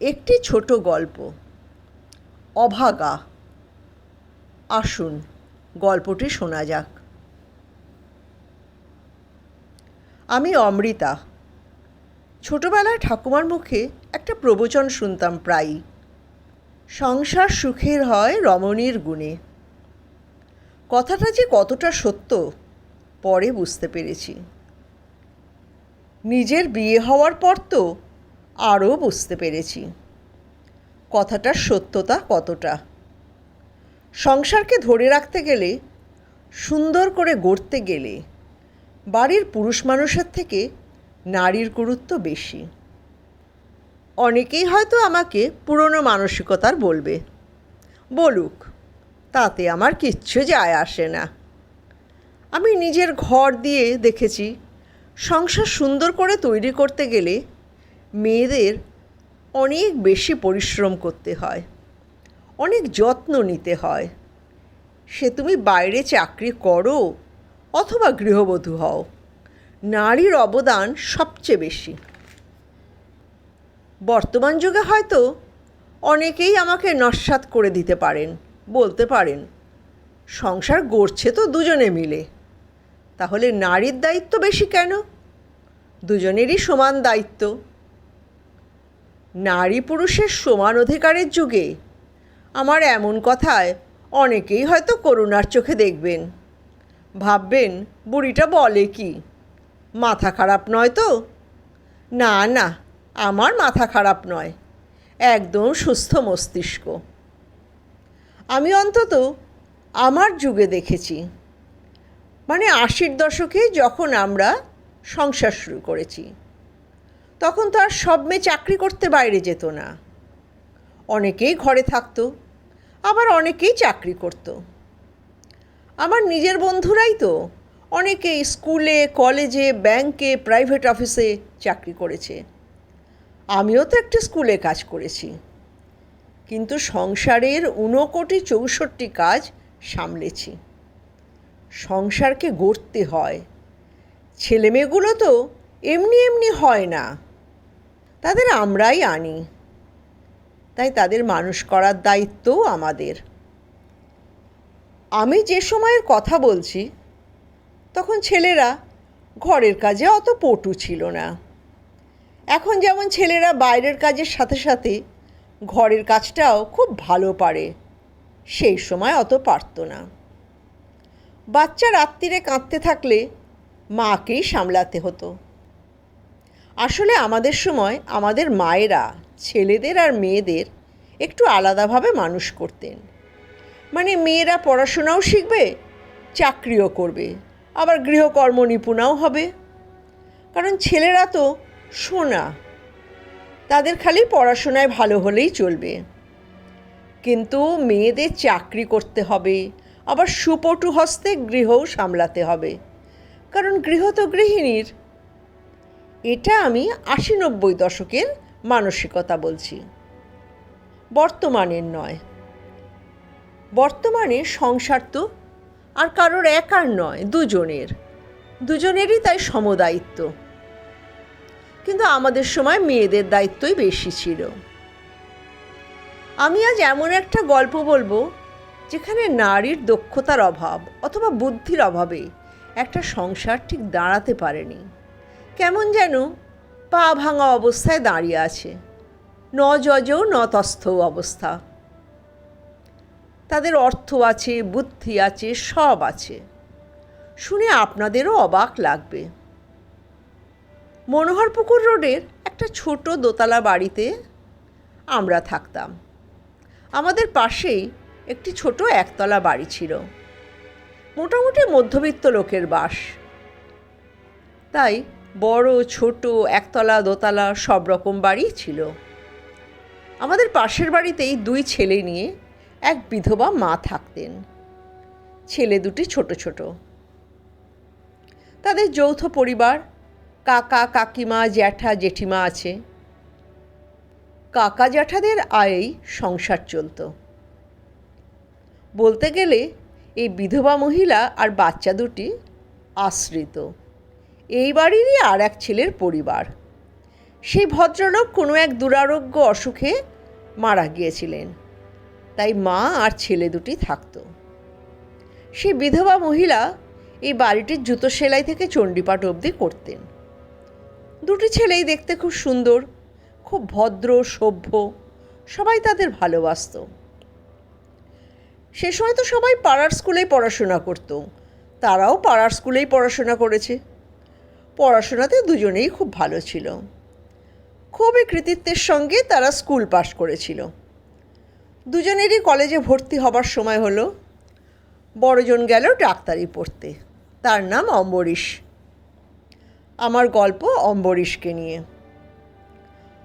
একটি ছোট গল্প। অভাগা। আসুন, গল্পটি শোনা যাক। আমি অমৃতা। ছোটবেলায় ঠাকুমার মুখে একটা প্রবচন শুনতাম প্রায়ই। সংসার সুখের হয় রমণীর গুণে। কথাটা যে কতটা সত্য, পরে বুঝতে পেরেছি। নিজের বিয়ে হওয়ার পর তো আরও বুঝতে পেরেছি। কথাটার সত্যতা কতটা? সংসারকে ধরে রাখতে গেলে, সুন্দর করে গড়তে গেলে, বাড়ির পুরুষ মানুষের থেকে নারীর গুরুত্ব বেশি। অনেকেই হয়তো আমাকে পুরনো মানসিকতার বলবে, বলুক, তাতে আমার কিচ্ছু যায় আসে না। আমি নিজের ঘর দিয়ে দেখেছি, সংসার সুন্দর করে তৈরি করতে গেলে মেয়েদের অনেক বেশি পরিশ্রম করতে হয়, অনেক যত্ন নিতে হয়। সে তুমি বাইরে চাকরি করো অথবা গৃহবধূ হও, নারীর অবদান সবচেয়ে বেশি। বর্তমান যুগে হয়তো অনেকেই আমাকে নস্বাত করে দিতে পারেন, বলতে পারেন, সংসার গড়ছে তো দুজনে মিলে, তাহলে নারীর দায়িত্ব বেশি কেন? দুজনেরই সমান দায়িত্ব। নারী পুরুষের সমান অধিকারের যুগে। আমার এমন কথায় অনেকেই হয়তো করুণার চোখে দেখবেন। ভাববেন, বুড়িটা বলে কি? মাথা খারাপ নয় তো? না না, আমার মাথা খারাপ নয়। একদম সুস্থ মস্তিষ্ক। আমি অন্তত আমার যুগে দেখেছি। মানে আশির দশকে যখন আমরা সংসার শুরু করেছি। তখন তো আর সব মেয়ে চাকরি করতে বাইরে যেত না। অনেকেই ঘরে থাকতো, আবার অনেকেই চাকরি করত। আমার নিজের বন্ধুরাই তো অনেকে স্কুলে, কলেজে, ব্যাংকে, প্রাইভেট অফিসে চাকরি করেছে। আমিও তো একটা স্কুলে কাজ করেছি। কিন্তু সংসারের ঊনকোটি চৌষট্টি কাজ সামলেছি। সংসারকে গড়তে হয়। ছেলেমেয়েগুলো তো এমনি এমনি হয় না। তাদের আমরাই আনি। তাই তাদের মানুষ করার দায়িত্বও আমাদের। আমি যে সময়ের কথা বলছি, তখন ছেলেরা ঘরের কাজে অত পটু ছিল না। এখন যেমন ছেলেরা বাইরের কাজের সাথে সাথে ঘরের কাজটাও খুব ভালো পারে, সেই সময় অত পারত না। বাচ্চা রাত্রিরে কাঁদতে থাকলে মাকেই সামলাতে হতো। আসলে আমাদের সময় আমাদের মায়েরা, ছেলেদের আর মেয়েদের একটু আলাদাভাবে মানুষ করতেন। মানে মেয়েরা পড়াশোনাও শিখবে, চাকরিও করবে, আবার গৃহকর্ম নিপুণাও হবে। কারণ ছেলেরা তো সোনা, তাদের খালি পড়াশোনায় ভালো হলেই চলবে। কিন্তু মেয়েদের চাকরি করতে হবে, আবার সুপটু হস্তে গৃহও সামলাতে হবে। কারণ গৃহ তো গৃহিণীর। এটা আমি আশি নব্বই দশকের মানসিকতা বলছি। বর্তমানের নয়। বর্তমানে সংসার তো আর কারোর একার নয়, দুজনের। দুজনেরই তাই সমদায়িত্ব। কিন্তু আমাদের সময় মেয়েদের দায়িত্বই বেশি ছিল। আমি আজ এমন একটা গল্প বলব যেখানে নারীর দক্ষতার অভাব অথবা বুদ্ধির অভাবে একটা সংসার ঠিক দাঁড়াতে পারেনি। কেমন যেন পা ভাঙা অবস্থায় দাঁড়িয়ে আছে। ন যজও ন তস্থ অবস্থা। তাদের অর্থ আছে, বুদ্ধি আছে, সব আছে। শুনে আপনাদেরও অবাক লাগবে। মনোহরপুকুর রোডের একটা ছোট দোতলা বাড়িতে আমরা থাকতাম। আমাদের পাশেই একটি ছোট একতলা বাড়ি ছিল। মোটামুটি মধ্যবিত্ত লোকের বাস। তাই বড়, ছোট, একতলা, দোতলা সব রকম বাড়ি ছিল। আমাদের পাশের বাড়িতেই দুই ছেলে নিয়ে এক বিধবা মা থাকতেন। ছেলে দুটি ছোট ছোট। তাদের যৌথ পরিবার, কাকা, কাকিমা, জ্যাঠা, জেঠিমা আছে। কাকা, জ্যাঠাদের আয়েই সংসার চলত। বলতে গেলে, এই বিধবা মহিলা আর বাচ্চা দুটি আশ্রিত। এই বাড়িরই আর এক ছেলের পরিবার। সেই ভদ্রলোক কোনো এক দুরারোগ্য অসুখে মারা গিয়েছিলেন। তাই মা আর ছেলে দুটি থাকতো। সেই বিধবা মহিলা এই বাড়িটির জুতো সেলাই থেকে চণ্ডীপাঠ অবধি করতেন। দুটি ছেলেই দেখতে খুব সুন্দর, খুব ভদ্র, সভ্য, সবাই তাদের ভালোবাসত। সে সময় তো সবাই পাড়ার স্কুলেই পড়াশোনা করতো। তারাও পাড়ার স্কুলেই পড়াশোনা করেছে। পড়াশোনাতে দুজনেই খুব ভালো ছিল। খুবই কৃতিত্বের সঙ্গে তারা স্কুল পাশ করেছিল। দুজনেরই কলেজে ভর্তি হবার সময় হলো। বড়জন গেল ডাক্তারি পড়তে। তার নাম অম্বরীশ। আমার গল্প অম্বরীশকে নিয়ে।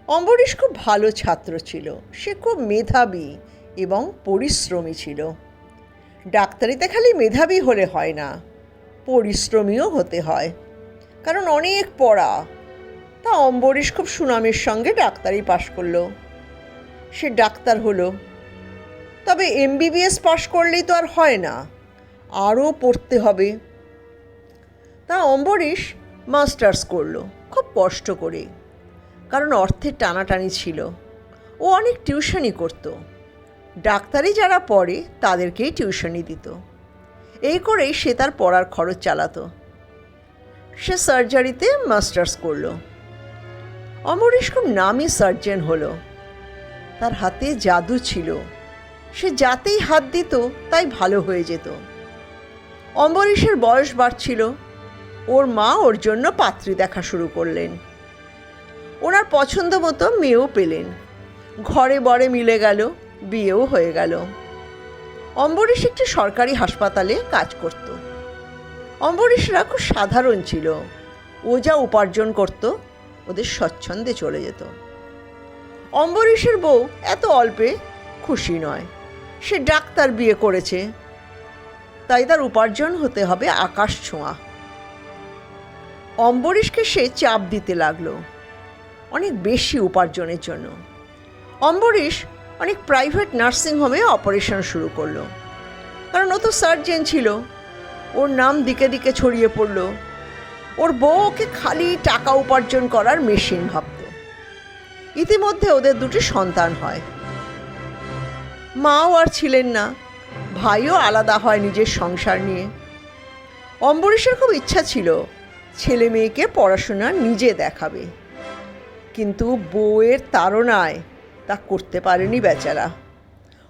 অম্বরীশ খুব ভালো ছাত্র ছিল। সে খুব মেধাবী এবং পরিশ্রমী ছিল। ডাক্তারিতে খালি মেধাবী হলে হয় না, পরিশ্রমীও হতে হয়। কারণ অনেক পড়া। তা অম্বরীশ খুব সুনামের সঙ্গে ডাক্তারি পাশ করল। সে ডাক্তার হলো। তবে এমবিবিএস পাশ করলেই তো আর হয় না। আরও পড়তে হবে। তা অম্বরীশ মাস্টার্স করল, খুব কষ্ট করে। কারণ অর্থের টানাটানি ছিল। ও অনেক টিউশনই করতো। ডাক্তারি যারা পড়ে, তাদেরকেই টিউশনি দিত। এই করেই সে তার পড়ার খরচ চালাতো। সে সার্জারিতে মাস্টার্স করল। অমরিশ খুব নামি সার্জন হলো। তার হাতে জাদু ছিল। সে যাতেই হাত দিত, তাই ভালো হয়ে যেত। অম্বরীশের বয়স বাড়ছিল। ওর মা ওর জন্য পাত্রী দেখা শুরু করলেন। ওনার পছন্দ মতো মেয়েও পেলেন। ঘরে বরে মিলে গেল, বিয়েও হয়ে গেল। অম্বরীশ একটি সরকারি হাসপাতালে কাজ করত। অম্বরীশরা খুব সাধারণ ছিল। ও যা উপার্জন করত, ওদের স্বচ্ছন্দে চলে যেত। অম্বরীশের বউ এত অল্পে খুশি নয়। সে ডাক্তার বিয়ে করেছে। তাই তার উপার্জন হতে হবে আকাশ ছোঁয়া। অম্বরীশকে সে চাপ দিতে লাগল। অনেক বেশি উপার্জনের জন্য। অম্বরীশ অনেক প্রাইভেট নার্সিংহোমে অপারেশন শুরু করল। কারণ ও তো সার্জেন ছিল। ওর নাম দিকে দিকে ছড়িয়ে পড়ল। ওর বউ ওকে খালি টাকা উপার্জন করার মেশিন ভাবত। ইতিমধ্যে ওদের দুটি সন্তান হয়। মাও আর ছিলেন না। ভাইও আলাদা হয় নিজের সংসার নিয়ে। অম্বরীশের খুব ইচ্ছা ছিল, ছেলে মেয়েকে পড়াশোনা নিজে দেখাবে। কিন্তু বউয়ের তাড়নায় তা করতে পারেনি বেচারা।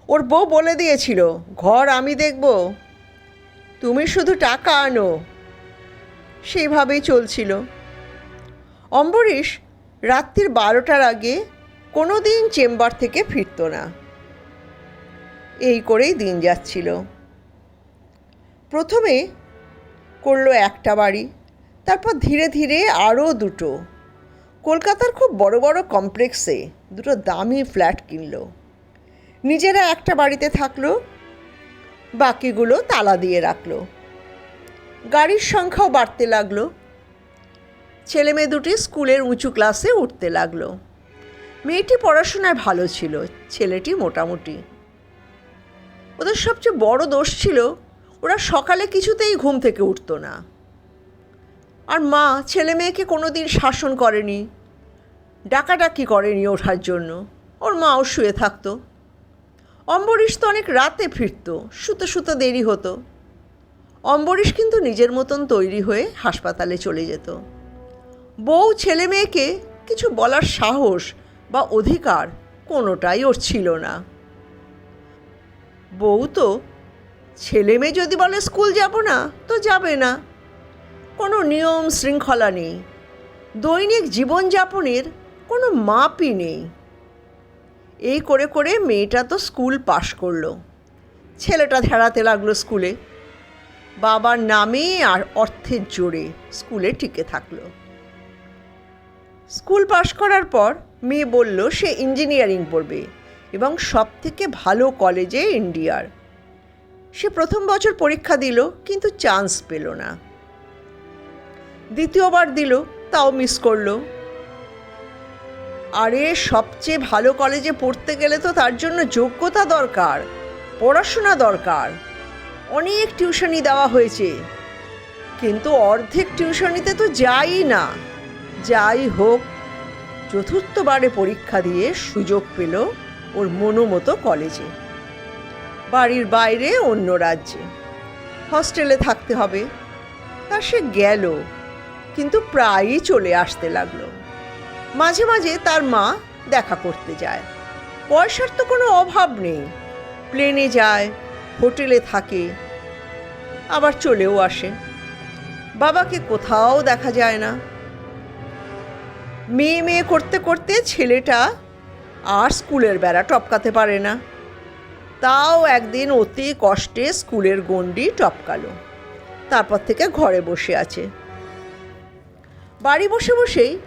ওর বউ বলে দিয়েছিল, ঘর আমি দেখব তুমি শুধু টাকা আনো। সেইভাবেই চলছিল। অম্বরীশ রাত্রির বারোটার আগে কোনো দিন চেম্বার থেকে ফিরত না। এই করেই দিন যাচ্ছিল। প্রথমে করল একটা বাড়ি, তারপর ধীরে ধীরে আরও দুটো। কলকাতার খুব বড় বড় কমপ্লেক্সে দুটো দামি ফ্ল্যাট কিনলো। নিজেরা একটা বাড়িতে থাকল বাকিগুলো তালা দিয়ে রাখল। গাড়ির সংখ্যাও বাড়তে লাগল। ছেলে মেয়ে দুটি স্কুলের উঁচু ক্লাসে উঠতে লাগল। মেয়েটি পড়াশোনায় ভালো ছিল, ছেলেটি মোটামুটি। ওদের সবচেয়ে বড় দোষ ছিল, ওরা সকালে কিছুতেই ঘুম থেকে উঠতো না। আর মা ছেলে মেয়েকে কোনো দিন শাসন করেনি, ডাকাডাকি করেনি ওঠার জন্য। ওর মাও শুয়ে থাকতো। অম্বরীশ তো অনেক রাতে ফিরতো, শুতে শুতে দেরি হতো। অম্বরীশ কিন্তু নিজের মতন তৈরি হয়ে হাসপাতালে চলে যেত। বউ ছেলে মেয়েকে কিছু বলার সাহস বা অধিকার কোনোটাই ওর ছিল না। বউ তো, ছেলে মেয়ে যদি বলে স্কুল যাব না, তো যাবে না। কোনো নিয়ম শৃঙ্খলা নেই। দৈনিক জীবনযাপনের কোনো মাপই নেই। এই করে করে মেয়েটা তো স্কুল পাশ করল। ছেলেটা ঝেড়াতে লাগল স্কুলে। বাবার নামে আর অর্থের জোরে স্কুলে টিকে থাকল। স্কুল পাশ করার পর মেয়ে বলল, সে ইঞ্জিনিয়ারিং পড়বে এবং সব থেকে ভালো কলেজে ইন্ডিয়ার সে প্রথম বছর পরীক্ষা দিল, কিন্তু চান্স পেল না। দ্বিতীয়বার দিল, তাও মিস করল। আরে, সবচেয়ে ভালো কলেজে পড়তে গেলে তো তার জন্য যোগ্যতা দরকার, পড়াশোনা দরকার। অনেক টিউশনি দেওয়া হয়েছে, কিন্তু অর্ধেক টিউশনিতে তো যাই না। যাই হোক, চতুর্থবারে পরীক্ষা দিয়ে সুযোগ পেল ওর মনোমতো কলেজে বাড়ির বাইরে অন্য রাজ্যে। হস্টেলে থাকতে হবে। তা সে গেল, কিন্তু প্রায়ই চলে আসতে লাগল। মাঝে মাঝে তার মা দেখা করতে যায়। পয়সার তো কোনো অভাব নেই। প্লেনে যায়, হোটেলে থাকে, আবার চলেও আসে। বাবাকে কোথাও দেখা যায় না। মেয়ে মেয়ে করতে করতে ছেলেটা আর স্কুলের বেড়া টপকাতে পারে না। তাও একদিন অতি কষ্টে স্কুলের গণ্ডি টপকালো। তারপর থেকে ঘরে বসে আছে। বাড়ি বসে বসেই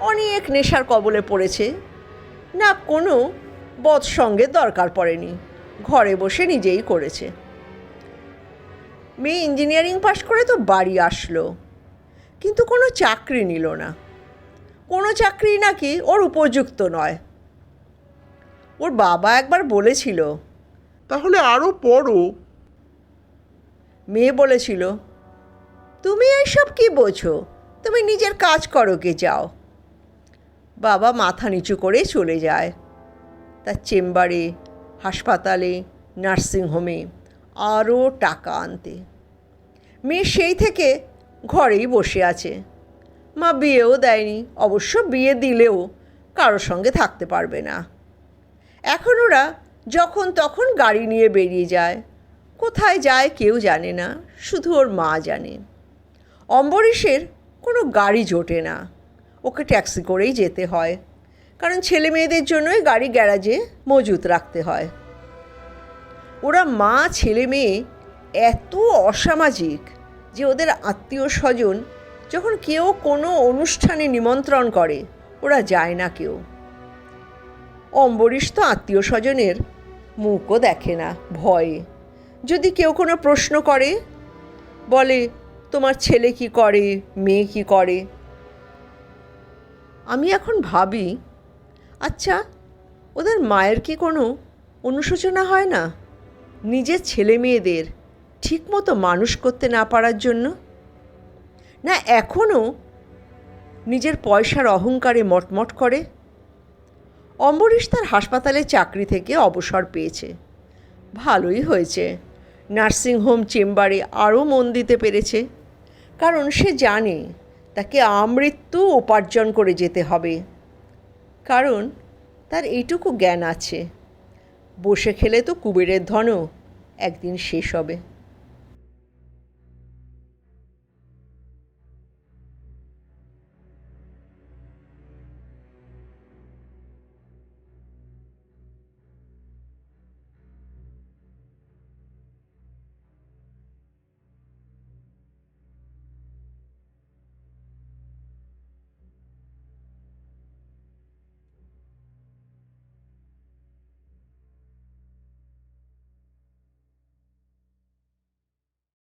অনেক নেশার কবলে পড়েছে। না কোনো সঙ্গে দরকার পড়েনি। ঘরে বসে নিজেই করেছে। মেয়ে ইঞ্জিনিয়ারিং পাশ করে তো বাড়ি আসলো। কিন্তু কোনো চাকরি নিল না। কোনো চাকরি নাকি ওর উপযুক্ত নয়। ওর বাবা একবার বলেছিল তাহলে আরও পড়ো। মেয়ে বলেছিল তুমি এইসব কি বোঝো? তুমি নিজের কাজ করো কে যাও। বাবা মাথা নিচু করে চলে যায়। তার চেম্বারে, হাসপাতালে নার্সিংহোমে আরও টাকা আনতে। মেয়ে সেই থেকে ঘরেই বসে আছে। মা বিয়েও দেয়নি, অবশ্য বিয়ে দিলেও কারোর সঙ্গে থাকতে পারবে না। এখন ওরা যখন তখন গাড়ি নিয়ে বেরিয়ে যায়। কোথায় যায় কেউ জানে না, শুধু ওর মা জানে। অম্বরীশের কোনো গাড়ি জোটে না। ওকে ট্যাক্সি করেই যেতে হয়। কারণ ছেলে মেয়েদের জন্যই গাড়ি গ্যারাজে মজুত রাখতে হয়। ওরা মা, ছেলে, মেয়ে এত অসামাজিক যে ওদের আত্মীয় স্বজন যখন কেউ কোনো অনুষ্ঠানে নিমন্ত্রণ করে, ওরা যায় না কেউ। অম্বরীশ তো আত্মীয় স্বজনের মুখও দেখে না, ভয়ে। যদি কেউ কোনো প্রশ্ন করে, বলে, তোমার ছেলে কি করে? মেয়ে কি করে? আমি এখন ভাবি আচ্ছা ওদের মায়ের কি কোনো অনুশোচনা হয় না? নিজের ছেলে মেয়েদের ঠিকমতো মানুষ করতে না পারার জন্য? না এখনও নিজের পয়সার অহংকারে মটমট করে? অম্বরীশ তার হাসপাতালে চাকরি থেকে অবসর পেয়েছে। ভালোই হয়েছে। নার্সিংহোম চেম্বারে আরও মন দিতে পেরেছে। কারণ সে জানে তাকে আমৃত্যু উপার্জন করে যেতে হবে। কারণ তার এইটুকু জ্ঞান আছে। বসে খেলে তো কুবেরের ধনও একদিন শেষ হবে।